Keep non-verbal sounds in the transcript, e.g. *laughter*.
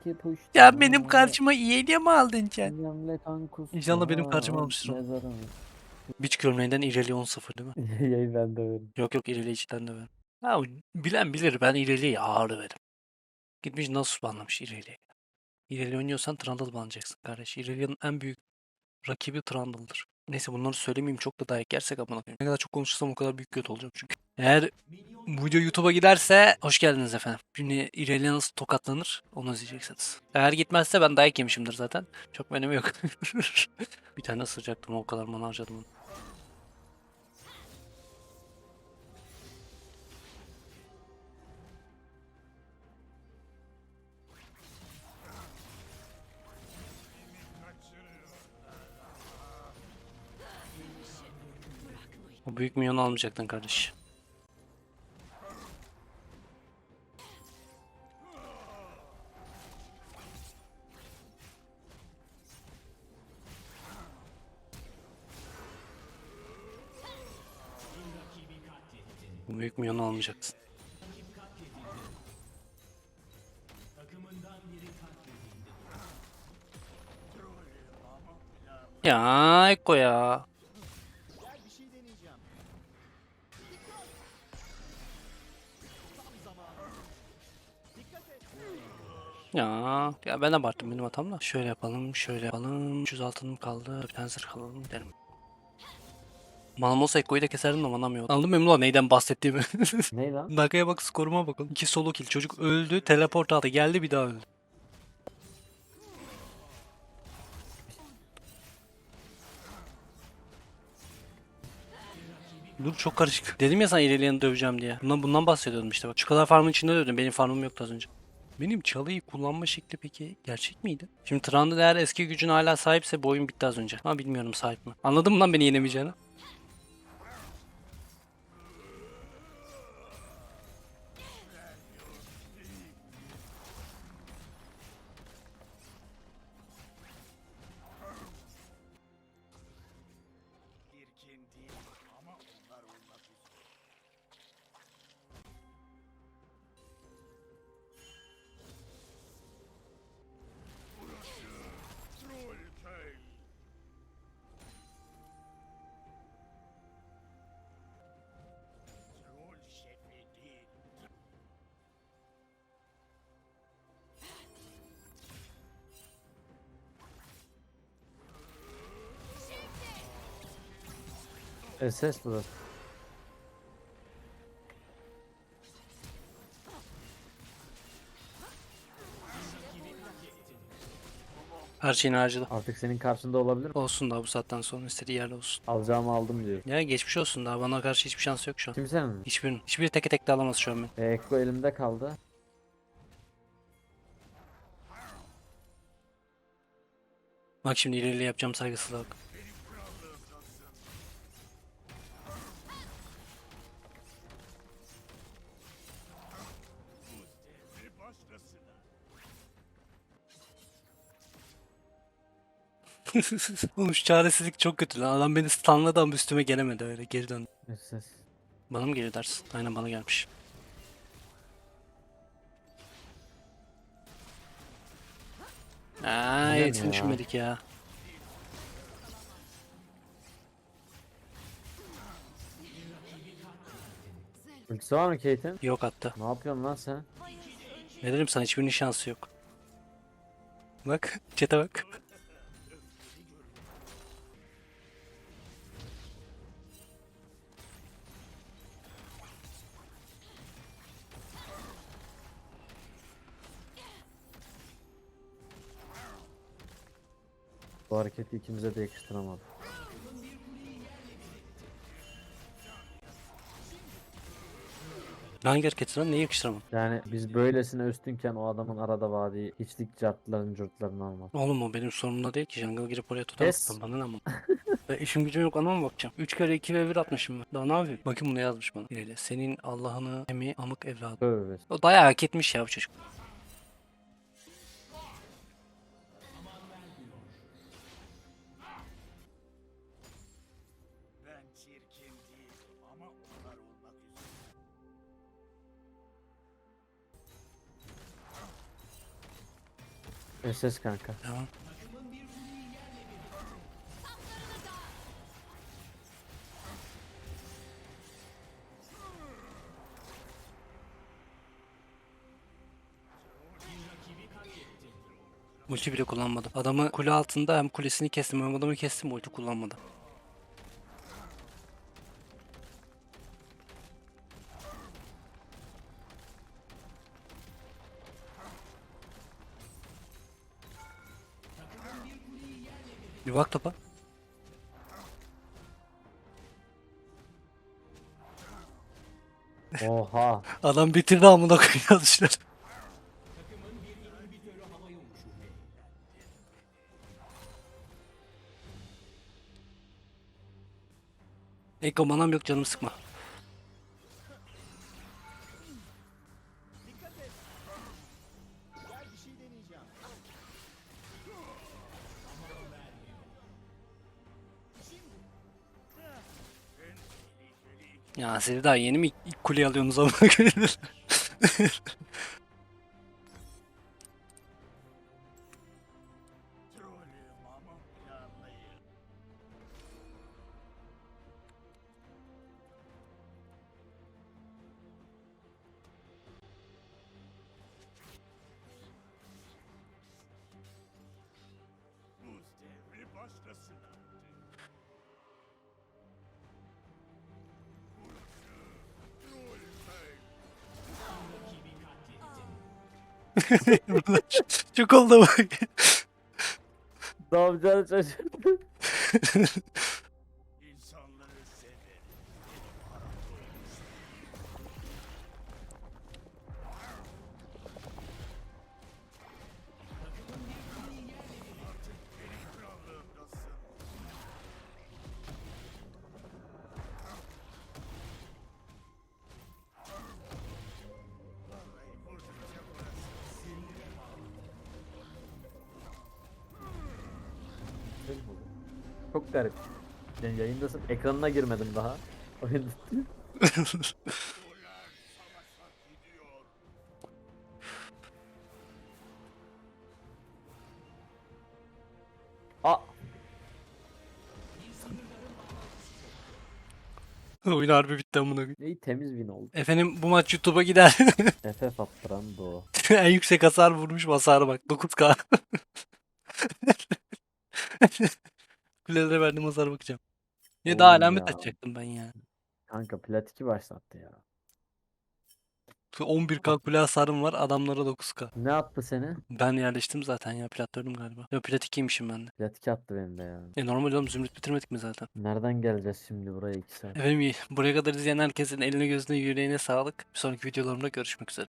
iki push. Ya benim karşıma İyeliğe mi aldın sen? Kankus. İnşallah benim karşıma almıştır o. Mezarım. Biç gömleğinden İreli 10-0 değil mi? *laughs* Yayı ben de öyle. Yok yok İreli içten de ben. Ha, bilen bilir ben İreli'ye ağır verim. Gitmiş Nasus banlamış İreli'ye. İreli oynuyorsan Trundle banacaksın kardeş. İrelia'nın en büyük rakibi Trundle'dır. Neyse bunları söylemeyeyim çok da dayak yersek amına koyayım. Ne kadar çok konuşursam o kadar büyük kötü olacağım çünkü. Eğer bu video YouTube'a giderse hoş geldiniz efendim. Şimdi İrelia nasıl tokatlanır onu izleyeceksiniz. Eğer gitmezse ben dayak yemişimdir zaten. Çok önemi yok. *laughs* bir tane ısıracaktım o kadar mana harcadım onu. O büyük milyonu almayacaktın kardeş. Büyük milyonu almayacaksın. Ya Eko ya. Ya, ya ben abarttım benim hatam da. Şöyle yapalım, şöyle yapalım. 300 altınım kaldı. Bir tane zırh alalım gidelim. Manam olsa Ekko'yu da keserdim de manam yok. Anladın mı Emrullah neyden bahsettiğimi? *laughs* Ne lan? Dakikaya bak skoruma bakın. İki solo kill. Çocuk öldü. Teleport aldı. Geldi bir daha öldü. Dur çok karışık. Dedim ya sana ilerleyen döveceğim diye. Bundan, bundan bahsediyordum işte bak. Şu kadar farmın içinde dövdüm. Benim farmım yoktu az önce. Benim çalıyı kullanma şekli peki gerçek miydi? Şimdi Trundle eğer eski gücüne hala sahipse bu oyun bitti az önce. Ama bilmiyorum sahip mi? Anladın mı lan beni yenemeyeceğini? SS burası. Her şeyini harcadı. Artık senin karşında olabilir mi? Olsun da bu saatten sonra istediği yerde olsun. Alacağımı aldım diyor. Ya geçmiş olsun daha bana karşı hiçbir şansı yok şu an. Kimsenin mi? Hiçbirinin. Hiçbiri teke tek de alamaz şu an beni. E, Ekko elimde kaldı. Bak şimdi ileriyle yapacağım saygısızlık. *laughs* Oğlum şu çaresizlik çok kötü lan. Adam beni stunladı ama üstüme gelemedi öyle. Geri döndü. SS. Bana mı geliyor dersin? Aynen bana gelmiş. Aa, Neden hepsini ya? düşünmedik ya. Ultisi var mı Kate'in? Yok attı. Ne yapıyorsun lan sen? Ne dedim sana hiçbirinin şansı yok. Bak, *laughs* çete bak. Bu hareketi ikimize de yakıştıramadım. Hareketi lan? Neyi yakıştıramam? Yani biz böylesine üstünken o adamın arada vadiyi hiçlik cartların curtlarını almaz. Oğlum o benim sorunumda değil ki. Jungle girip oraya tutamam. Kes. Bana ne ama. *laughs* Ve işim gücüm yok ona mı bakacağım? 3 kere 2 ve 1 atmışım ben. Daha ne yapayım? Bakın bunu yazmış bana. İleri. Senin Allah'ını emi amık evladı. Tövbe. O dayağı hak etmiş ya bu çocuk. SS kanka. Tamam. Ulti bile kullanmadım. Adamı kule altında hem kulesini kestim hem adamı kestim ulti kullanmadım. Bir bak topa. Oha. *laughs* Adam bitirdi amına koyuyor dışarı. Eko manam yok canımı sıkma. Ya siz daha yeni mi ilk kuleyi alıyorsunuz ama planlıyım. *laughs* Çok oldu bak. Ne yapacağını şaşırdım. Çok garip. Yani yayındasın. Ekranına girmedim daha. *laughs* Aa. *laughs* Oyun harbi bitti amına koyayım. İyi temiz win oldu. Efendim bu maç YouTube'a gider. *laughs* FF attıran Doğu. en yüksek hasar vurmuş hasarı bak 9k. *laughs* Kulelere verdiğim hasara bakacağım. Ya daha Oğlum alamet ya. açacaktım ben ya. Kanka plat 2 başlattı ya. 11k kule hasarım var adamlara 9k. Ne attı seni? Ben yerleştim zaten ya plat 4'üm galiba. Yok plat 2'ymişim ben de. Plat 2 attı benim de ya. E normal oğlum zümrüt bitirmedik mi zaten? Nereden geleceğiz şimdi buraya 2 saat? Efendim iyi. buraya kadar izleyen herkesin eline gözüne yüreğine sağlık. Bir sonraki videolarımda görüşmek üzere.